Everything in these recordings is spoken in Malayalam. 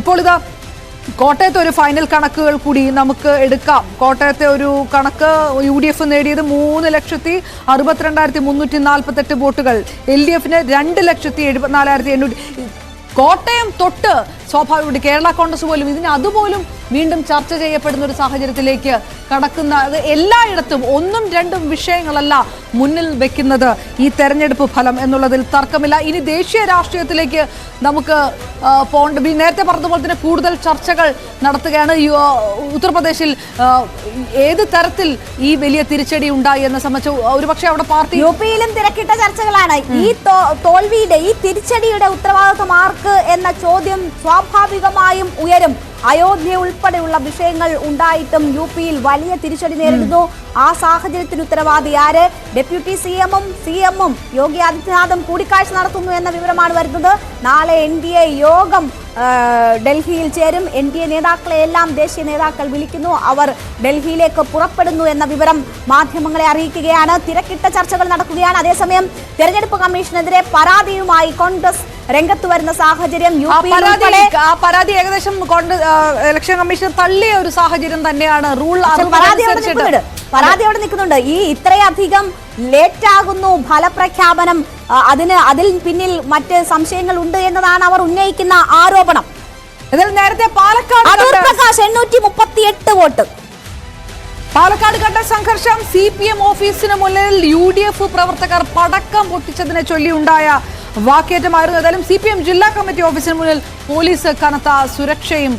ഇപ്പോൾ ഇതാ കോട്ടയത്തെ ഒരു ഫൈനൽ കണക്കുകൾ കൂടി നമുക്ക് എടുക്കാം. കോട്ടയത്തെ ഒരു കണക്ക് യു ഡി എഫ് നേടിയത് മൂന്ന് ലക്ഷത്തി അറുപത്തിരണ്ടായിരത്തി മുന്നൂറ്റി നാൽപ്പത്തെട്ട് വോട്ടുകൾ. എൽ ഡി എഫിന് രണ്ട് ലക്ഷത്തി എഴുപത്തിനാലായിരത്തി എണ്ണൂറ്റി കോട്ടയം തൊട്ട് സ്വാഭാവികമായിട്ട് കേരള കോൺഗ്രസ് പോലും ഇതിന് അതുപോലും വീണ്ടും ചർച്ച ചെയ്യപ്പെടുന്ന ഒരു സാഹചര്യത്തിലേക്ക് കടക്കുന്ന എല്ലായിടത്തും ഒന്നും രണ്ടും വിഷയങ്ങളല്ല മുന്നിൽ വെക്കുന്നത് ഈ തെരഞ്ഞെടുപ്പ് ഫലം എന്നുള്ളതിൽ തർക്കമില്ല. ഇനി ദേശീയ രാഷ്ട്രീയത്തിലേക്ക് നമുക്ക് പോണ്ട് നേരത്തെ പറഞ്ഞതുപോലെ തന്നെ കൂടുതൽ ചർച്ചകൾ നടത്തുകയാണ്. ഉത്തർപ്രദേശിൽ ഏത് തരത്തിൽ ഈ വലിയ തിരിച്ചടി ഉണ്ടായി എന്ന സംബന്ധിച്ച് ഒരുപക്ഷെ അവിടെ പാർട്ടി യു പിയിലും തിരക്കിട്ട ചർച്ചകളാണ്. ഈ തോൽവിയുടെ ഈ തിരിച്ചടിയുടെ ഉത്തരവാദിത്വം ആർക്ക് എന്ന ചോദ്യം സ്വാഭാവികമായും ഉയരും. അയോധ്യ ഉൾപ്പെടെയുള്ള വിഷയങ്ങൾ ഉണ്ടായിട്ടും യു പിയിൽ വലിയ തിരിച്ചടി നേരിടുന്നു. ആ സാഹചര്യത്തിന് ഉത്തരവാദി ആര്? ഡെപ്യൂട്ടി സി എമ്മും സി എമ്മും യോഗി ആദിത്യനാഥും കൂടിക്കാഴ്ച നടത്തുന്നു എന്ന വിവരമാണ് വരുന്നത്. നാളെ എൻ ഡി എ യോഗം ഡൽഹിയിൽ ചേരും. എൻ ഡി എ നേതാക്കളെ എല്ലാം ദേശീയ നേതാക്കൾ വിളിക്കുന്നു. അവർ ഡൽഹിയിലേക്ക് പുറപ്പെടുന്നു എന്ന വിവരം മാധ്യമങ്ങളെ അറിയിക്കുകയാണ്. തിരക്കിട്ട ചർച്ചകൾ നടക്കുകയാണ്. അതേസമയം തെരഞ്ഞെടുപ്പ് കമ്മീഷനെതിരെ പരാതിയുമായി കോൺഗ്രസ് രംഗത്ത് വരുന്ന സാഹചര്യം യു പരാതി ഏകദേശം ഇലക്ഷൻ കമ്മീഷൻ തള്ളിയ ഒരു സാഹചര്യം തന്നെയാണ് റൂൾ പരാതി അവിടെ നിൽക്കുന്നുണ്ട്. പരാതി അവിടെ നിൽക്കുന്നുണ്ട്. ഈ ഇത്രയധികം ലേറ്റ് ആകുന്നു ഫലപ്രഖ്യാപനം അതിന് അതിൽ പിന്നിൽ മറ്റ് സംശയങ്ങൾ ഉണ്ട് എന്നതാണ് അവർ ഉന്നയിക്കുന്ന ആരോപണം. എന്നാൽ നേരത്തെ പാലക്കാട് പ്രകാശ് എണ്ണൂറ്റി മുപ്പത്തി എട്ട് വോട്ട്. പാലക്കാട് കണ്ട സംഘർഷം സി പി എം ഓഫീസിന് മുന്നിൽ യു ഡി എഫ് പ്രവർത്തകർ പടക്കം പൊട്ടിച്ചതിനെ ചൊല്ലിയുണ്ടായ വാക്കേറ്റമായിരുന്നു. ഏതായാലും സി പി എം ജില്ലാ കമ്മിറ്റി ഓഫീസിന് മുന്നിൽ പോലീസ് കനത്ത സുരക്ഷയും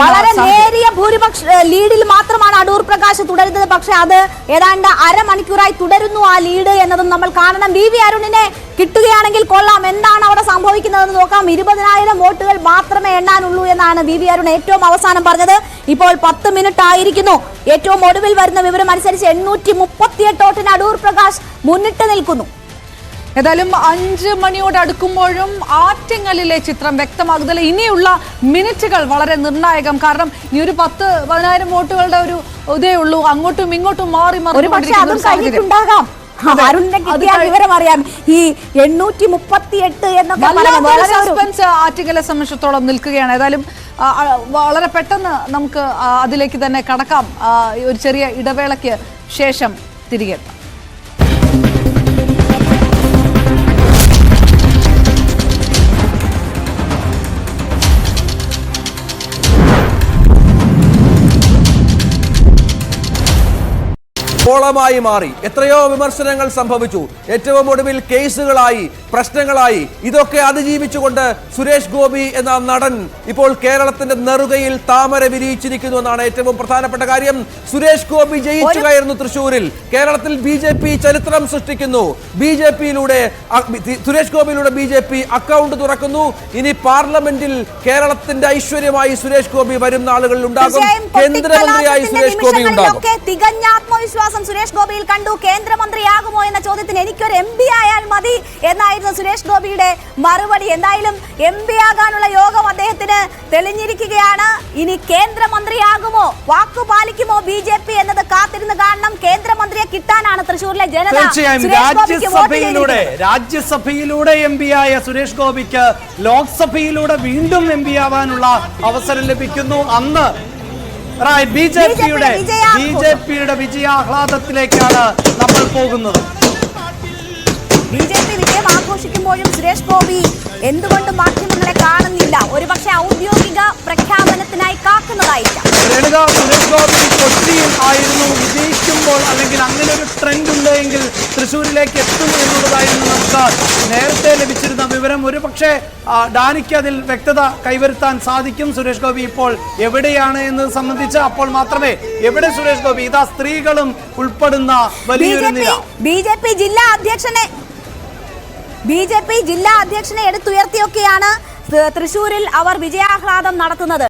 വളരെ നേരിയ ഭൂരിപക്ഷ ലീഡിൽ മാത്രമാണ് അടൂർ പ്രകാശ് തുടരുന്നത്. പക്ഷെ അത് ഏതാണ്ട് അരമണിക്കൂറായി തുടരുന്നു ആ ലീഡ് എന്നതും നമ്മൾ കാണണം. വി വി അരുണിനെ കിട്ടുകയാണെങ്കിൽ കൊള്ളാം. എന്താണ് അവിടെ സംഭവിക്കുന്നതെന്ന് നോക്കാം. ഇരുപതിനായിരം വോട്ടുകൾ മാത്രമേ എണ്ണാനുള്ളൂ എന്നാണ് വി വി അരുൺ ഏറ്റവും അവസാനം പറഞ്ഞത്. ഇപ്പോൾ പത്ത് മിനിറ്റ് ആയിരിക്കുന്നു. ഏറ്റവും ഒടുവിൽ വരുന്ന വിവരം അനുസരിച്ച് എണ്ണൂറ്റി മുപ്പത്തിയെട്ട് വോട്ടിന് അടൂർ പ്രകാശ് മുന്നിട്ട് നിൽക്കുന്നു. ഏതായാലും അഞ്ച് മണിയോട് അടുക്കുമ്പോഴും ആറ്റിങ്ങലിലെ ചിത്രം വ്യക്തമാകുന്നില്ല. ഇനിയുള്ള മിനിറ്റുകൾ വളരെ നിർണായകം. കാരണം ഈ ഒരു പത്ത് പതിനായിരം വോട്ടുകളുടെ ഒരു ഇതേ ഉള്ളൂ. അങ്ങോട്ടും ഇങ്ങോട്ടും മാറി മാറി കഴിഞ്ഞിട്ടുണ്ടാകാം. അതെ. കിട്ടിയ വിവരം അറിയാം. ഈ എണ്ണൂറ്റി മുപ്പത്തി എട്ട് എന്നൊക്കെ സസ്പെൻസ് ആറ്റിങ്ങലെ സംബന്ധിച്ചിടത്തോളം നിൽക്കുകയാണ്. ഏതായാലും വളരെ പെട്ടെന്ന് നമുക്ക് അതിലേക്ക് തന്നെ കടക്കാം. ഒരു ചെറിയ ഇടവേളയ്ക്ക് ശേഷം തിരികെ കോളമായി മാറി. എത്രയോ വിമർശനങ്ങൾ സംഭവിച്ചു. ഏറ്റവും ഒടുവിൽ കേസുകളായി പ്രശ്നങ്ങളായി. ഇതൊക്കെ അതിജീവിച്ചുകൊണ്ട് സുരേഷ് ഗോപി എന്ന നടൻ ഇപ്പോൾ കേരളത്തിന്റെ നെറുകയിൽ താമര വിരിയിച്ചിരിക്കുന്നു എന്നാണ് ഏറ്റവും പ്രധാനപ്പെട്ട കാര്യം. സുരേഷ് ഗോപി ജയിച്ചു കയറുന്നു തൃശൂരിൽ കേരളത്തിൽ ബി ജെ പി ചരിത്രം സൃഷ്ടിക്കുന്നു. ബി ജെ പിയിലൂടെ സുരേഷ് ഗോപിയിലൂടെ ബി ജെ പി അക്കൗണ്ട് തുറക്കുന്നു. ഇനി പാർലമെന്റിൽ കേരളത്തിന്റെ ഐശ്വര്യമായി സുരേഷ് ഗോപി വരും നാളുകളിൽ ഉണ്ടാകും. കേന്ദ്രമന്ത്രിയായി സുരേഷ് ഗോപി ഉണ്ടാകും. തികഞ്ഞ ആത്മവിശ്വാസം സുരേഷ് ഗോപിയിൽ കണ്ടു കേന്ദ്രമന്ത്രിയാകുമോ എന്ന ചോദ്യത്തിന് എനിക്കൊരു എം പി ആയാൽ മതി എന്നായിരുന്നു സുരേഷ് ഗോപിയുടെ മറുപടി. എന്തായാലും എം പി ആകാനുള്ള യോഗം അദ്ദേഹത്തിന് തെളിഞ്ഞിരിക്കുകയാണ്. ഇനി കേന്ദ്രമന്ത്രിയാകുമോ വാക്കു പാലിക്കുമോ ബി ജെ പി എന്നത് കാത്തിരുന്ന് കാണണം. കേന്ദ്രമന്ത്രിയെ കിട്ടാനാണ് തൃശൂരിലെ ജനത രാജ്യസഭയിലൂടെ എം പി ആയ സുരേഷ് ഗോപിക്ക് ലോക്സഭയിലൂടെ വീണ്ടും എം പി ആവാനുള്ള അവസരം ലഭിക്കുന്നു. അന്ന് ബി ജെ പിയുടെ. ബി ജെ പിയുടെ വിജയാഹ്ലാദത്തിലേക്കാണ് നമ്മൾ പോകുന്നത് ബി ജെ പി വിജയം ആഘോഷിക്കുമ്പോഴും സുരേഷ് ഗോപി എന്തുകൊണ്ട് മാധ്യമങ്ങളെ കാക്കുന്നതായിരിക്കാം സുരേഷ് ഗോപി കൊച്ചിയിൽ ആയിരുന്നു. വിജയിക്കുമ്പോൾ അല്ലെങ്കിൽ അങ്ങനെ ഒരു ട്രെൻഡ് ഉണ്ട് എങ്കിൽ തൃശ്ശൂരിലേക്ക് എത്തും എന്നുള്ളതായിരുന്നു നമുക്ക് നേരത്തെ ലഭിച്ചിരുന്ന വിവരം. ഒരു പക്ഷേ ഡാനിക്ക് അതിൽ വ്യക്തത കൈവരുത്താൻ സാധിക്കും സുരേഷ് ഗോപി ഇപ്പോൾ എവിടെയാണ് എന്നത് സംബന്ധിച്ച് അപ്പോൾ മാത്രമേ എവിടെ സുരേഷ് ഗോപി? ഇതാ സ്ത്രീകളും ഉൾപ്പെടുന്ന വലിയൊരു നില ബി ജെ പി ജില്ലാ അധ്യക്ഷനെ ബി ജെ പി ജില്ലാ അധ്യക്ഷനെ എടുത്തുയർത്തിയൊക്കെയാണ് തൃശൂരിൽ അവർ വിജയാഹ്ലാദം നടത്തുന്നത്.